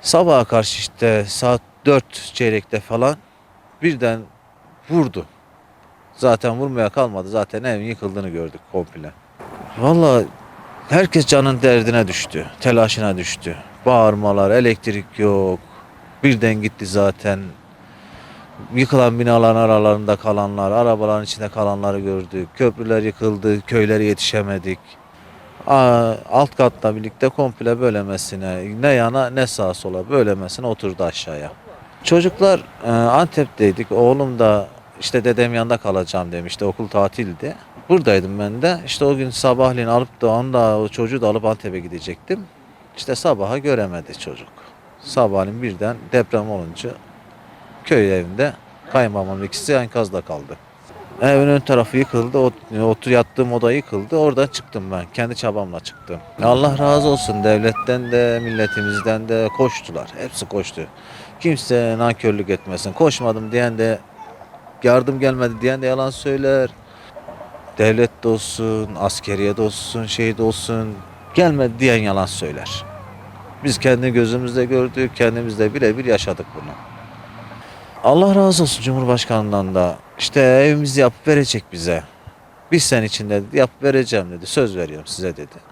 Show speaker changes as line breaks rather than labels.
Sabaha karşı işte saat 4 çeyrekte falan birden vurdu. Zaten vurmaya kalmadı. Zaten evin yıkıldığını gördük komple. Vallahi herkes canın derdine düştü. Telaşına düştü. Bağırmalar, elektrik yok. Birden gitti zaten. Yıkılan binaların aralarında kalanlar, arabaların içinde kalanları gördük. Köprüler yıkıldı, köylere yetişemedik. Alt katla birlikte komple bölemesine, ne yana ne sağa sola bölemesine oturdu aşağıya. Çocuklar e, Antep'teydik. Oğlum da işte dedem yanında kalacağım demişti. Okul tatildi. Buradaydım ben de. İşte o gün sabahleyin alıp da onu da o çocuğu da alıp Antep'e gidecektim. İşte sabaha göremedi çocuk. Sabahleyin birden deprem olunca köy evinde kayınbabamın ikisi enkazda kaldı. Evin ön tarafı yıkıldı. O, otur yattığım oda yıkıldı. Oradan çıktım ben. Kendi çabamla çıktım. Allah razı olsun devletten de milletimizden de koştular. Hepsi koştu. Kimse nankörlük etmesin. Koşmadım diyen de yardım gelmedi diyen de yalan söyler. Devlet de olsun, askeriye de olsun, şehit olsun. Gelmedi diyen yalan söyler. Biz kendi gözümüzde gördük, kendimizde birebir yaşadık bunu. Allah razı olsun Cumhurbaşkanından da. İşte evimizi yapıp verecek bize. Bir sene içinde yapıp vereceğim dedi. Söz veriyorum size dedi.